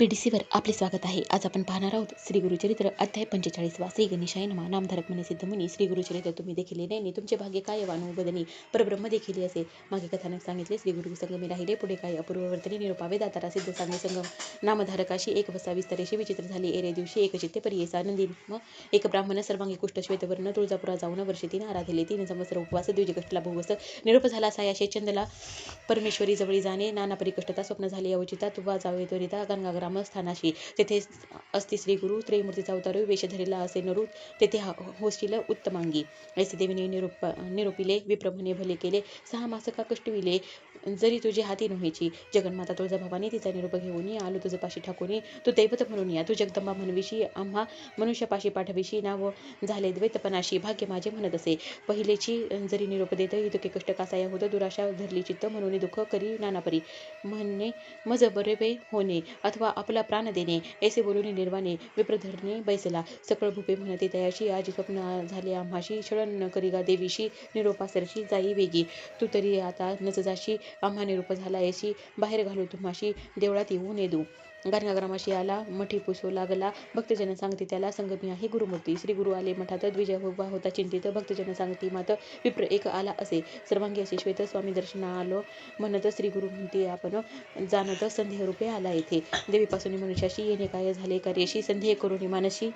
बी D सीवर आपले स्वागत आहे. आज आपण पाहणार आहोत श्री गुरुचरित्र अध्याय पंचेचाळीसवा. श्री गणेशाय नमा. नामधारक म्हणे सिद्धमुनी श्री गुरुचरित्र तुम्ही देखील नाही तुमचे भाग्य काय वानुबदनी परब्रह्म देखील असे. मागे कथानक सांगितले श्री गुरु संगमे राहिले पुढे काय अपूर्ववर्तनी निरोपावे दातारा सिद्ध सांगे संगम. नामधारकाशी एक वसा विस्तरेशी विचित्र झाली. एरे दिवशी एक चित्ते परियेस आनंदी मग एक ब्राह्मण सर्वांगी कुष्ठ श्वेतवर्ण तुळजापुरा जाऊन वर्षी तीन आराधले तीन संवत्सर उपवास द्विजकष्टला कष्टला निरोप झाला सायाशे चंदला. परमेश्वरी जवळी जाणे. नाना परिकष्टता स्वप्न झाली अवचिता. तुवा जावे त्वरिता. गंगा ग्रामस्थानाशी. तेथे असते श्री गुरु त्रयमूर्तीचा अवतार वेश धरिला असे नरू तेथे होशील उत्तमांगी. ऐसी देवीने निरूप निरूपिले विप्रभने भले केले सहा मास का कष्टविले जरी तुझी हाती नव्हेची. जगन्माता तुळजाभवानी तिचा निरोप घेऊन आलो तुझं पाशी ठाकून तू दैवत म्हणून या तू जगदंबा म्हणविशी आम्हा मनुष्यपाशी पाठविशी. नाव झाले द्वैतपणाशी भाग्य माझे म्हणत असे. पहिलेची जरी निरोप देत इतके कष्ट कासाया होतं दुराशा धरली चित्त म्हणून दुःख करी नानापरी. म्हणणे मज बरे होणे अथवा आपला प्राण देणे ऐसे बोलून निर्वाणे विप्रधरणे बैसला. सकळ भूपे म्हणते तयाशी आज स्वप्न झाले आम्हाशी. छळण न करी गा देवीशी निरोपासरशी जाई वेगी. तू तरी आता नच जाशी आम्हा रूप झाला येशी बाहेर घालू तुम्हाशी देवळात येऊ नेदू गारगाग्रामाशी आला मठी पुसू लागला भक्तजन सांगते त्याला संगमी आहे गुरुमूर्ती. श्री गुरु आले मठात द्विजय उभा हो- हो- होता चिंतित. भक्तजन सांगती मात विप्र एक आला असे. सर्वांगी असे श्वेत स्वामी दर्शना आलो. म्हणत श्री गुरु म्हणते आपण जाणत संध्या रूपे आला येथे देवीपासून मनुष्याशी येणे काय झाले? कार्याशी संध्या करून मानशी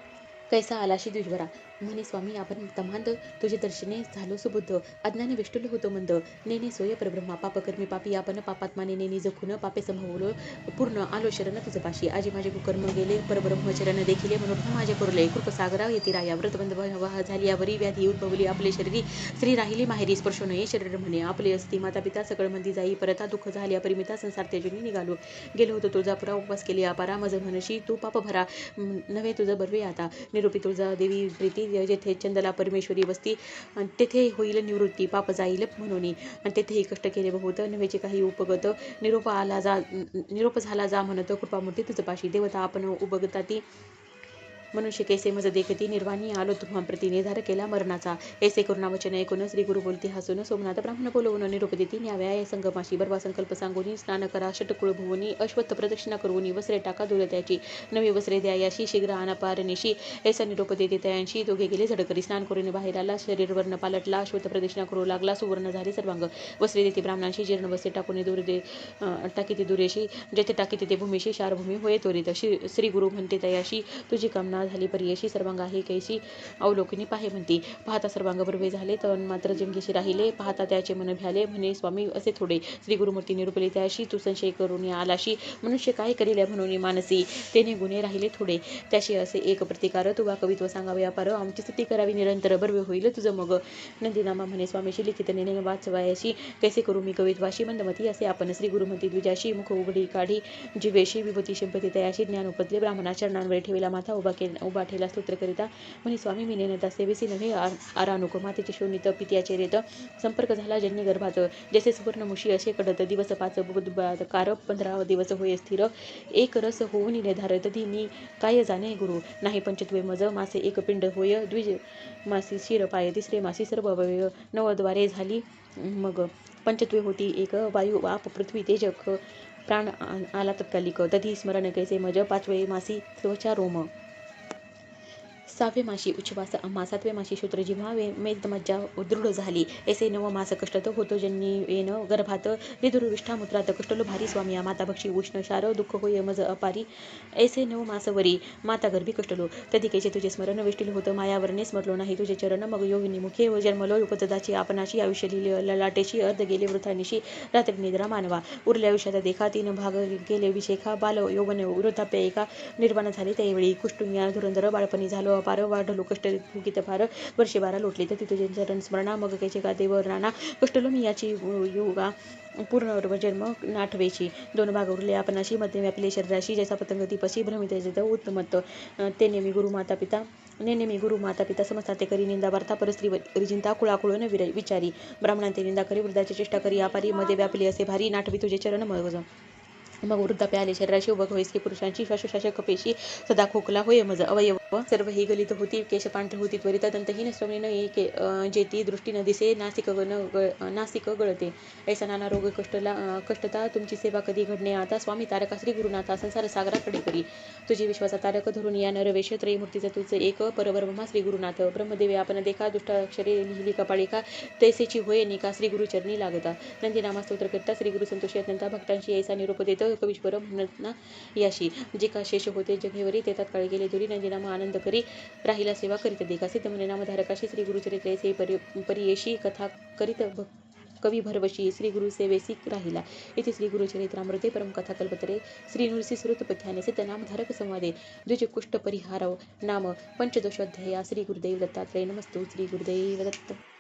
कैसा आलाशी द्विजवरा. म्हणे स्वामी आपण तमांत तुझे दर्शने झालो सुबुद्ध. अज्ञाने विष्टुल होतो मंद. नेने सोय परब्रह्मा पापकर्मी पापी. आपण पापात्माने नेने जखून पापे संभवलो. पूर्ण आलो शरण तुझं पाशी. आजी माझे कुकर्म गेले. परब्रह्मचरण देखिले म्हणून माझे कुरले कृपसागरा येती राया. व्रतबंध वाह झाली. यावरी व्याधी उद्भवली आपले शरीरी. स्त्री राहिली माहेरी. स्पर्श नये शरीर म्हणे. आपले असती माता पिता सकळ मंदी जाई. परता दुःख झाली. अपरिमिता संसार तेजून निघालो. गेलो होतो तुळजापुरा उपवास केली. अपारा मज म्हणशी तू पाप भरा. नव्हे तुझं बरवे आता. निरोपी तुळजा देवी प्रीती जेथे चंदला परमेश्वरी वस्ती तेथे होईल निवृत्ती पाप जाईल म्हणून. आणि तेथेही कष्ट केले बहुत नव्हेचे काही उपगत निरोप आला जा निरोप झाला जा म्हणत कृपामूर्ती तुझपाशी. देवता आपण उपगता ती मनुष्य कैसे मज देखती निर्वाणी आलो तुम्हा प्रति निर्धार केला मरणाचा. ऐसे करुणा वचन ऐकून श्री गुरु बोलती हसून सोमनाथ ब्राह्मण बोलवून निरोप देती. न्याव्या संगमाशी बर्वा संकल्प सांगून स्नान करा षटकुळ भुवनी अश्वत्थ प्रदक्षिणा करून वस्त्रे टाका दूर त्याची नवी वस्त्रे द्यायाशी शीघ्र आनापारणीशी ऐसा निरोप देते त्यांशी दोघे गेले झडकरी स्नान करून बाहेर आला. शरीर वर्ण पालटला अश्वत्थ प्रदक्षिणा करू लागला सुवर्ण झाले सर्वांग. वस्त्रे देते ब्राह्मणांशी जीर्ण वस्त्रे टाकून दूर दे टाकी ते दुरेशी. जेथे टाकी तिथे भूमीशी शारभूमी होय त्वरित. श्री श्री गुरु म्हणते तयाशी तुझी कामना झाली. परियशी सर्वांग आहे कैशी अवलोकनी पाहे म्हणती. पाहता सर्वांग बरोबर झाले तर मात्र जंगीशी राहिले. पाहता त्याचे मन भ्याले म्हणे स्वामी असे थोडे. श्री गुरुमूर्ती निरुपले त्याशी तू संशय करून आलाशी. मनुष्य काय करील म्हणून मानसी. तेने गुन्हे राहिले थोडे. त्याशी असे एक प्रतिकार. तुवा कवित्व सांगावे अपार आमची स्थिती करावी निरंतर. बरवे होईल तुझं मग. नंदीनामा म्हणे स्वामीशी लिखित नेने वाचवायाशी. कैसे करू मी कवित्वाशी? मंदमती असे आपण श्री गुरुमती द्विजाशी मुख उघडी काढी. जीवेशी विभूती शिंपती तयाशी ज्ञान उपतले ब्राह्मणा चरणांवर ठेवला माथा उभा के उभा ठेला स्तोत्रकरिता. म्हणे स्वामी मी नेनता सेवेसी नव्हे आ- आरा मातेचे शोणित पित्याचे रेत संपर्क झाला जन्य गर्भात जसे सुवर्ण मुशी असे कडत दिवस पाच कार पंधरा दिवस होय स्थिर. एक रस होऊन निर्धारत तधी मी काय जाणे गुरु? नाही पंचत्वे मज मासे एक पिंड होय द्विज मासी शिर पाय तिसरे मासी सर्व अवयव नवद्वारे झाली मग. पंचत्वे होती एक वायू वाप पृथ्वी तेजक प्राण आ- आला तत्कालिक. तधी स्मरण कैसे मज पाचवे मासी त्वचा रोम सहावे माशी उच्छवास अम्मा सातवे माशी शूत्र जिव्हा वे मेद मज्जा दृढ झाली. ऐसे नव मास कष्टत होतो जन्नी येन गर्भात विदुर्विष्ठा मुत्रात कष्टलो भारी स्वामी माता भक्षी उष्ण शार दुःख होय मज अपारी. ऐसे नव मासवरी माता गर्भी कष्टलो. तधी तुझे स्मरण विष्टील होतं मायावरणे स्मरलो नाही तुझे चरण मग योगिनी मुखे व जन्मलो उपदाची आपणाशी आयुष्य लिहिले ललाटेशी अर्ध गेले वृथानिशी रात्री निद्रा मानवा. उरल्या आयुष्याचा देखा तीन भाग गेले विशेखा बाल यौवन वृद्धाप्य एका निर्माण झाले त्यावेळी कुष्टुंग्या धुरंधर बाळपणी झालो पार वाढलो कष्ट भुकीत फार वर्षे बारा लोटले. तर तिथे चरण स्मरणा मग कैचे का देव राणा कष्टलो मी याची युगा पूर्ण जन्म नाठवेची. दोन भाग उरले आपणाशी मध्ये व्यापले शरीराशी. जैसा पतंग दीपशी भ्रमित जैसे ते नेहमी गुरु माता पिता ने नेहमी गुरु माता पिता समजता ते करी निंदा वार्ता परस्त्री रिजिंता कुळाकुळून विर विचारी. ब्राह्मणांते निंदा करी वृद्धाची चेष्टा करी. आपारी मध्ये व्यापली असे भारी नाठवी तुझे चरण मग मग वृद्धा आले. शरीराशी उभं होईस की पुरुषांची श्वासोश्वास कपेशी सदा खोकला होय मज. अवयव सर्व ही गलित होती केश पांढर होती त्वरित दंतहीन श्रवणी न के जेती दृष्टी न दिसे नासिक न नासिक गळते. ऐसा नाना रोग कष्टला कष्टता तुमची सेवा कधी घडणे आता? स्वामी तारका श्री गुरुनाथा संसार सागराकडे करी. तुझी विश्वासा तारक धरून या नरवेश त्रयमूर्तीचा तुझं एक परब्रह्मा श्री गुरुनाथ. ब्रह्मदेवे आपण देखा दुष्टाक्षरे लिहिली कपाळिका तैसेची होय निका श्री गुरुचरणी लागता. नंदी नामा स्तोत्र करता श्री गुरु संतोषी अत्यंता भक्तांशी ऐसा निरोप देत कवीश्वर म्हणत याशी. जे का शेष होते जगेवरी ते तात्काळी गेले दुरी नंदीनामा आनंद करी राहिला सेवा करीत देखा सिद्ध नामधारकाशी श्री गुरुचरित्र से परि परियेशी कथा करीत कवी भरवशी श्री गुरु सेवेसी राहिला. इथे श्री गुरुचरित्रामृते परमकथा कल्पतरे श्री नृसी श्रुतपथ्याने सिद्ध नामधारक संवादे. द्विज कुष्ठ परिहारव नाम पंचदशोध्याया श्री गुरुदेव दत्तात्रय नमस्तु. श्री गुरुदेव दत्त.